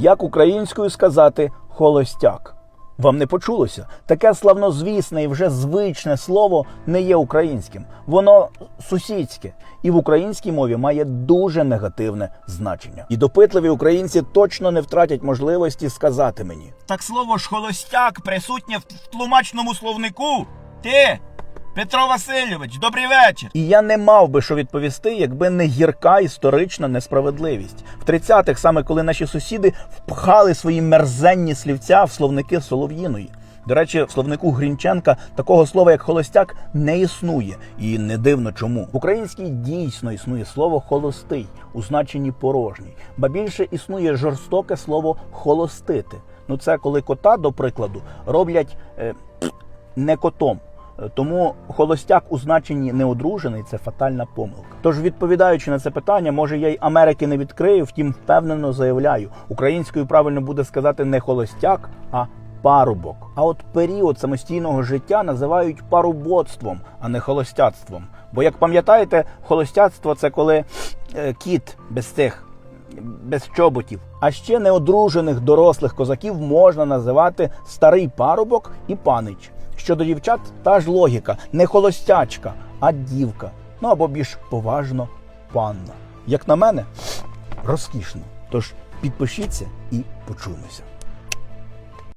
Як українською сказати холостяк? Вам не почулося? Таке славнозвісне і вже звичне слово не є українським. Воно сусідське і в українській мові має дуже негативне значення. І допитливі українці точно не втратять можливості сказати мені. Так слово ж холостяк присутнє в тлумачному словнику. Ти, Петро Васильович, добрий вечір. І я не мав би що відповісти, якби не гірка історична несправедливість. В 30-х, саме коли наші сусіди впхали свої мерзенні слівця в словники Солов'їної. До речі, в словнику Грінченка такого слова, як холостяк, не існує, і не дивно чому. В українській дійсно існує слово холостий у значенні порожній, ба більше існує жорстоке слово холостити. Ну це коли кота, до прикладу, роблять е, не котом. Тому холостяк у значенні неодружений це фатальна помилка. Тож, відповідаючи на це питання, може я й Америки не відкрию, втім впевнено заявляю, українською правильно буде сказати не холостяк, а парубок. А от період самостійного життя називають парубоцтвом, а не холостяцтвом. Бо, як пам'ятаєте, холостяцтво це коли е, кіт без цих без чоботів. А ще неодружених дорослих козаків можна називати старий парубок і панич. Щодо дівчат, та ж логіка, не холостячка, а дівка. Ну або більш поважно панна. Як на мене, розкішно. Тож підпишіться і почуємося.